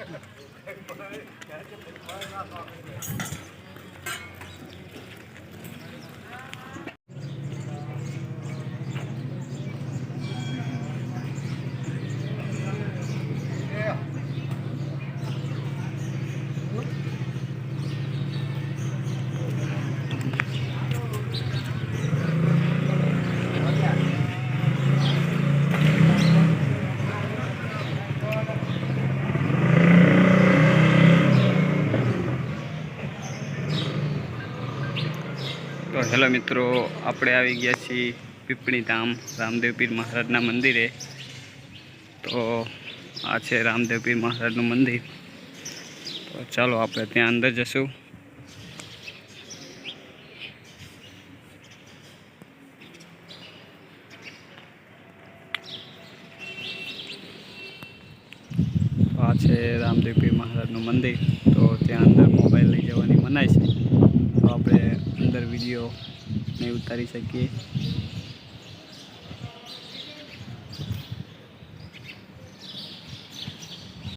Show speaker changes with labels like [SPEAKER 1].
[SPEAKER 1] எனக்கு તો હેલો મિત્રો, આપણે આવી ગયા છીએ પીપળી ધામ રામદેવ પીર મહારાજના મંદિરે. તો આ છે રામદેવ પીર મહારાજનું મંદિર. તો ચાલો આપણે ત્યાં અંદર જશું. આ છે રામદેવપીર મહારાજનું મંદિર. તો ત્યાં અંદર મોબાઈલ લઈ જવાની મનાય છે. તો આપણે અંદર વીડિયો નહીં ઉતારી શકીએ.